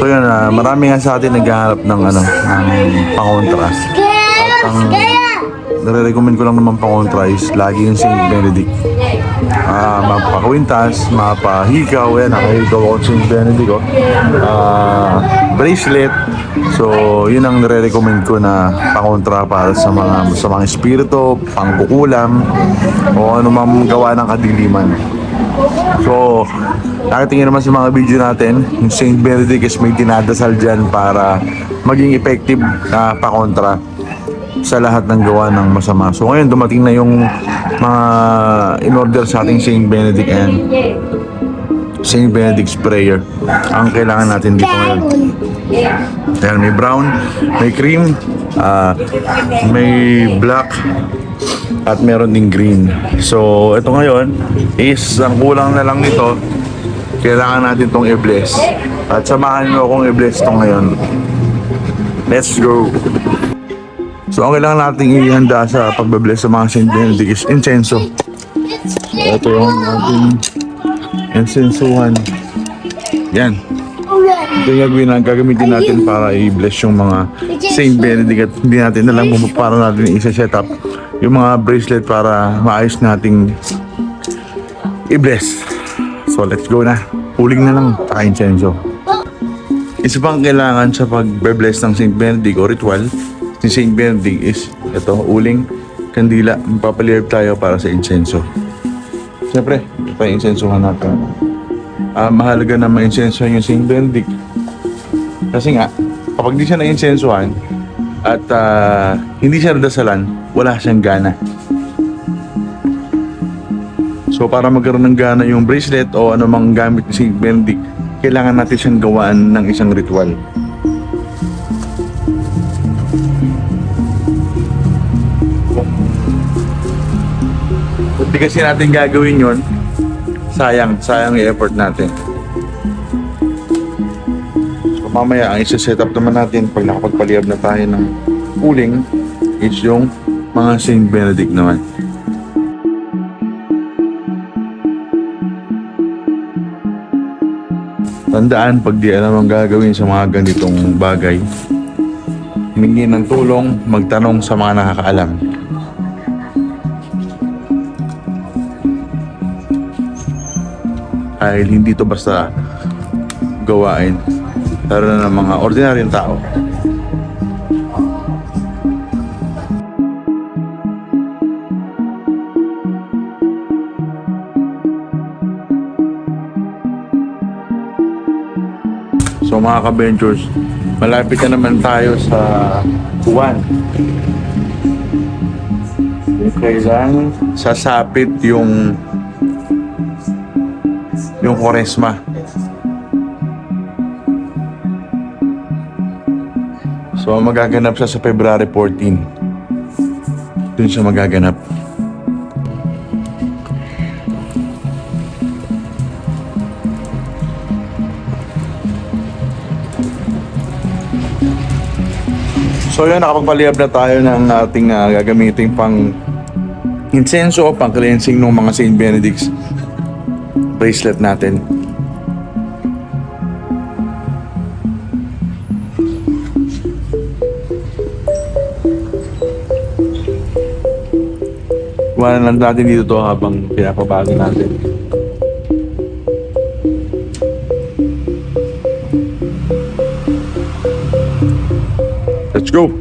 So yun, ah, marami nga sa atin naghahanap ng ano, ng pangontra. At ang nare-recommend ko lang naman pangontra is lagi yung St. Benedict. Ah, mapakwintas, mapahikaw, yan, nakahikaw ako St. Benedict, oh. Ah, bracelet. So, yun ang nare-recommend ko na pangontra para sa mga sa mga espiritu, pangkukulam, o ano mang gawa ng kadiliman. So, nakatingin naman sa mga video natin, yung St. Benedict is may dinadasal dyan para maging effective na pakontra sa lahat ng gawa ng masama. So ngayon dumating na yung mga in-order sa ating St. Benedict and St. Benedict's Prayer. Ang kailangan natin dito ngayon. Ayan, may brown, may cream, ah, may black, at meron ding green. So, ito ngayon is ang kulang na lang nito, kailangan natin tong i-bless. At samahan nyo akong i-bless to ngayon. Let's go! So, ang kailangan nating ihanda sa pagbe-bless sa mga Saint Benedict is incenso. So, ito yung ating insensuhan. Yan. Ito yung gagawin na gagamitin natin para i-bless yung mga Saint Benedict at hindi natin alam kung paano natin i-set up yung mga bracelet para maayos nating i-bless. So let's go na. Huling na lang taka incenso. Isa pang kailangan sa pagbe-bless ng Saint Benedict o ritual ni Saint Benedict is ito, uling, kandila. Magpapaliyab tayo para sa incenso. Siyempre, ito insensohan natin. Ah, mahalaga na ma-insensohan yung Saint Benedict. Kasi nga, kapag di siya na-insensohan at ah, hindi siya nadasalan, wala siyang gana. So para magkaroon ng gana yung bracelet o anumang gamit ni Saint Benedict, kailangan natin siyang gawaan ng isang ritual. Kung di kasi natin gagawin yon, sayang, sayang yung effort natin. Mamaya, ang isa-set up naman natin pag nakapagpaliyab na tayo ng uling is yung mga Saint Benedict naman. Tandaan, pag di alam ang gagawin sa mga ganitong bagay, humingi ng tulong, magtanong sa mga nakakaalam. Dahil hindi to basta gawain. Lalo na ng mga ordinaryong tao. So mga ka-ventures, malapit na naman tayo sa Juan. Kailan sasapit yung yung Koresma. So magaganap siya sa February 14. Doon siya magaganap. So yun, nakapagpaliyab na tayo ng ating ah, gagamitin pang incenso o pang cleansing ng mga Saint Benedict's bracelet natin. Iwanan lang natin dito to habang pinapabago natin. Let's go!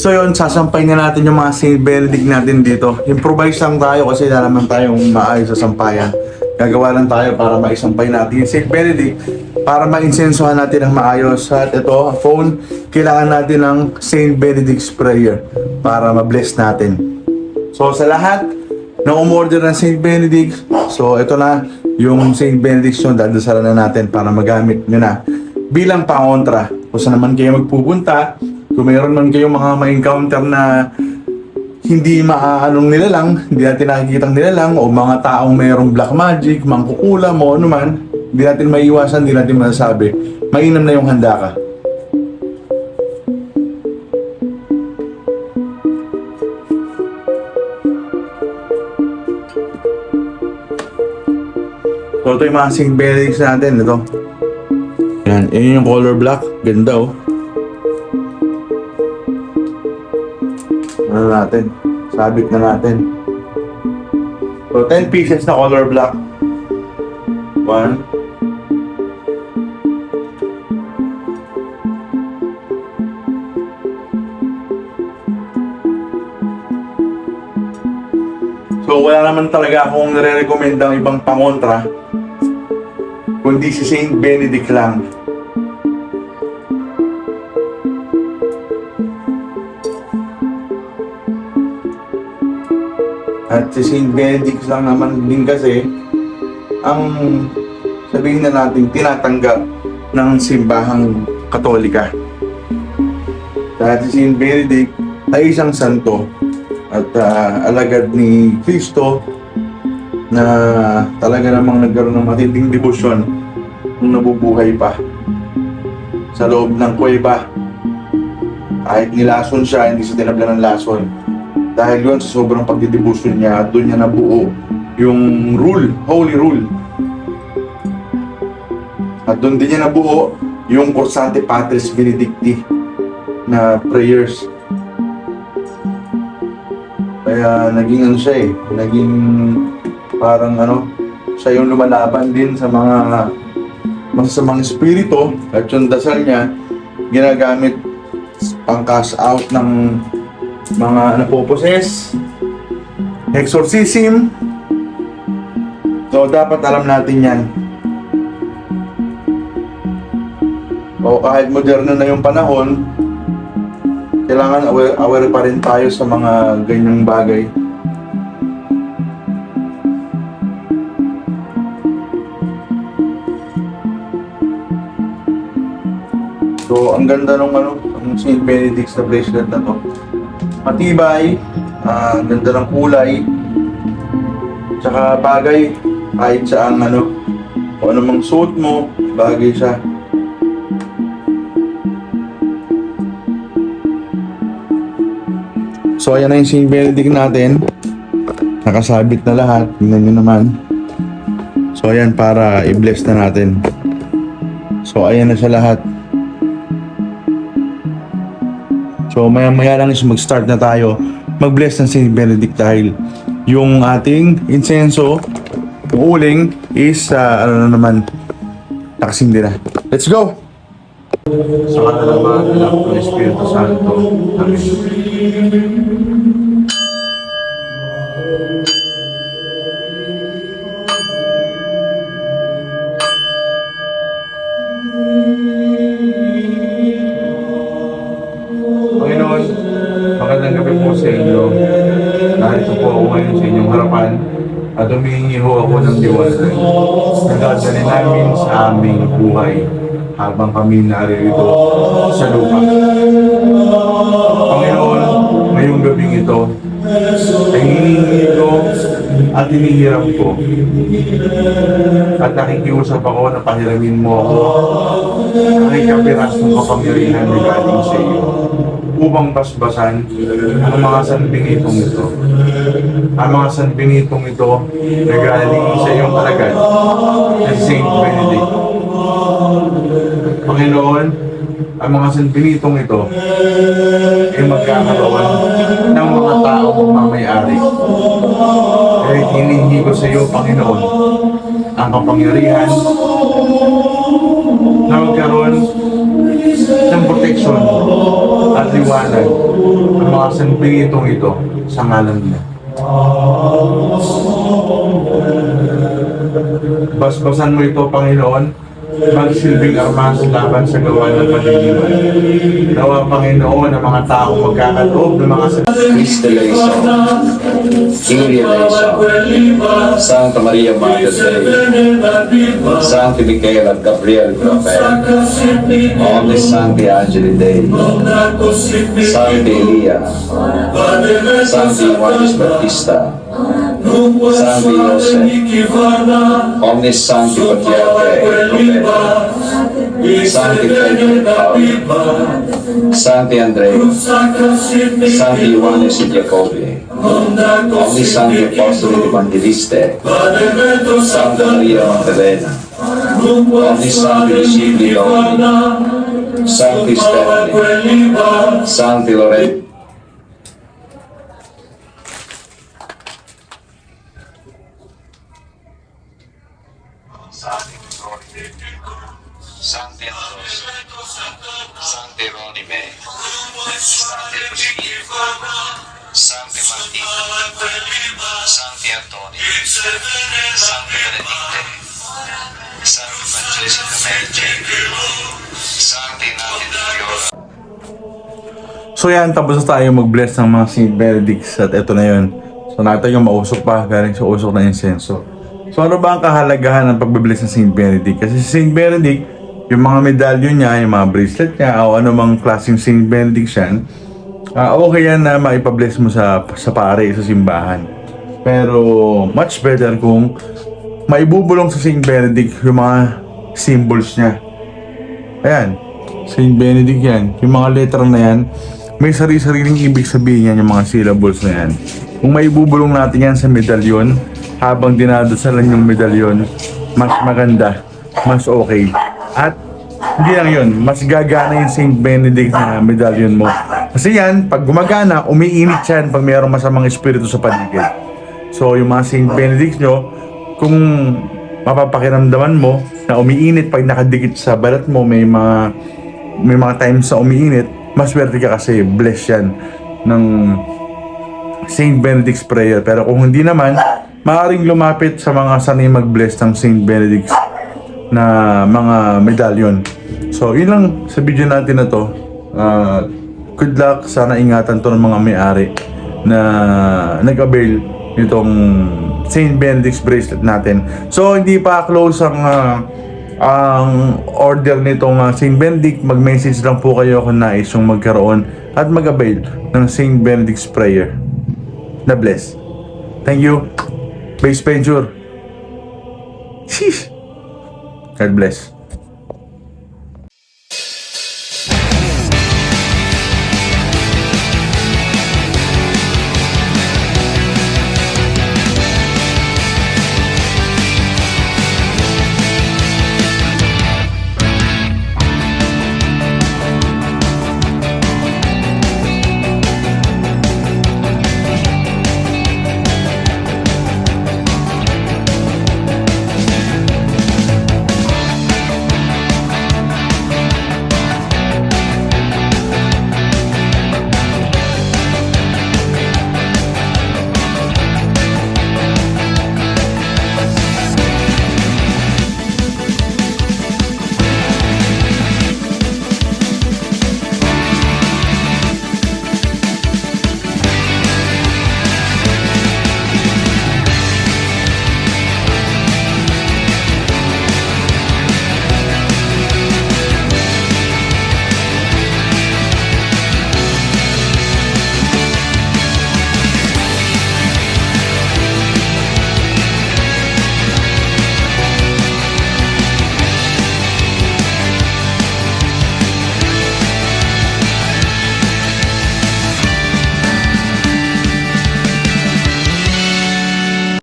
So yun, sasampay na natin yung mga Saint Benedict natin dito. Improvise lang tayo kasi wala naman tayong maayos sa sampayan. Gagawa lang tayo para maisampay natin yung Saint Benedict para ma-insensohan natin ng maayos. At ito, phone, kailangan natin ng Saint Benedict's Prayer para ma-bless natin. So sa lahat ng umorder ng Saint Benedict, so ito na yung Saint Benediction, dadasalan na natin para magamit nyo na bilang pangontra. Kung saan naman kayo magpupunta, kung mayroon man kayong mga ma-encounter na hindi maaanong nilalang, hindi natin nakikita nilalang, o mga taong mayroong black magic, mangkukulam o ano man, hindi natin maiiwasan, hindi natin masasabi, mainam na yung handa ka. Ito yung mga Saint Benedicts natin, ito. Yan, yun yung color black. Ganda oh. Ano natin? Sabit na natin. So, 10 pieces na color black. One. So, wala naman talaga akong nare-recommend ang ibang pangontra kundi si Saint Benedict lang. At si Saint Benedict lang naman din kasi ang sabihin na natin tinatanggap ng simbahang katolika. Dahil si Saint Benedict ay isang santo at ah, alagad ni Kristo na talaga namang nagkaroon ng matinding debosyon nung nabubuhay pa sa loob ng kuweba. Kahit nilason siya, hindi siya tinabla ng lason. Dahil yun sa sobrang pagdidebosyon niya, doon niya nabuo yung rule, holy rule. At doon din niya nabuo yung Corsante Patris Benedicti na prayers. Kaya naging ano siya eh, naging parang ano, siya yung lumalaban din sa mga masasamang espiritu at yung dasal niya ginagamit pang cast out ng mga napoposes, exorcism. So, dapat alam natin yan. O kahit moderno na yung panahon, kailangan aware, aware pa rin tayo sa mga ganyang bagay. So, ang ganda nung ano, ang St. Benedict's na bracelet na to. Matibay, ah, ang ganda ng kulay, tsaka bagay kahit sa ang ano, kung ano mang suot mo, bagay siya. So, ayan na yung St. Benedict natin. Nakasabit na lahat. Tingnan nyo naman. So, ayan para i-bless na natin. So, ayan na siya lahat. So maya maya lang is mag-start na tayo mag-bless ng Saint Benedict dahil yung ating insenso, uling is uh, ano na naman nakasindi na. Let's go! Sa katalaman ng Espiritu Santo. Amen. Ng diwasan na namin sa aming buhay habang kami naririto sa lupa. Panginoon, ngayong gabing ito, ay hinihingi ko at hinihiram ko. At nakikiusap ako na pahiramin mo ako kahit kapiras ng kapangyarihan na galing sa iyo upang basbasan ang mga sanbingitong ito. Ang mga sanbingitong ito na galing sa iyong alagad na si Saint Benedict. Panginoon, ang mga sanbingitong ito ay magkakaroon ng mga taong mamayari. Kaya hinihingi ko sa iyo, Panginoon, ang kapangyarihan na magkaroon ng proteksyon at liwanag ang mga sanbingitong ito sa ngalan niya. Basbasan mo ito, Panginoon, magsilbing armas laban sa gawa ng paniniman. Nawa, Panginoon, ang mga taong magkakaloob ng mga Cristalization, Filialization, Santa Maria Dei, Sancti Michael at Gabriel Rafael, Omnis Sancti Angeli Dei, Sancti Elia, Sancti Juanis Bautista, San José, onnissanti patriarca, Santi Pedro e Paolo, Santi Andrea, Santi Ioannes e Giacobbe, ogni santi apostoli ed evangeliste, Santa Maria Maddalena, ogni santi discepoli, Santi Stefani, Santi Lorenzo, Martino, Sancti Antoni, Sancti Benedicte, Sancti Francesco Medici, Sancti Nati de Viola, So yan, tapos na tayo mag-bless ng mga St. Benedicts at eto na yun. So natin yung mausok pa, galing sa usok na insenso. So ano ba ang kahalagahan ng pagbe-bless ng St. Benedict? Kasi si St. Benedict, yung mga medallion niya, yung mga bracelet niya, o ano mang klaseng St. Benedict yan, ah okay yan na maipabless mo sa, sa pare, sa simbahan. Pero much better kung maibubulong sa St. Benedict yung mga symbols niya. Ayan, St. Benedict yan. Yung mga letter na yan, may sarili-sariling ibig sabihin yan yung mga syllables na yan. Kung may bubulong natin yan sa medalyon, habang dinadasalan yung medalyon, mas maganda, mas okay. At hindi lang yun, mas gagana yung St. Benedict na medalyon mo. Kasi yan, pag gumagana, umiinit yan pag mayroong masamang espiritu sa paligid. So, yung mga St. Benedict nyo, kung mapapakiramdaman mo na umiinit pag nakadikit sa balat mo, may mga may mga times na umiinit, mas swerte ka kasi bless yan ng St. Benedict's prayer. Pero kung hindi naman, maaaring lumapit sa mga sanay mag-bless ng St. Benedict's na mga medallion. So, yun lang sa video natin na to. Uh, good luck. Sana ingatan to ng mga may-ari na nag-avail nitong St. Benedict's bracelet natin. So, hindi pa close ang ah, ang order nitong uh, St. Benedict. Mag-message lang po kayo kung nais yung magkaroon at mag-avail ng St. Benedict's prayer. Na bless. Thank you. Base Venture. Sheesh. God bless.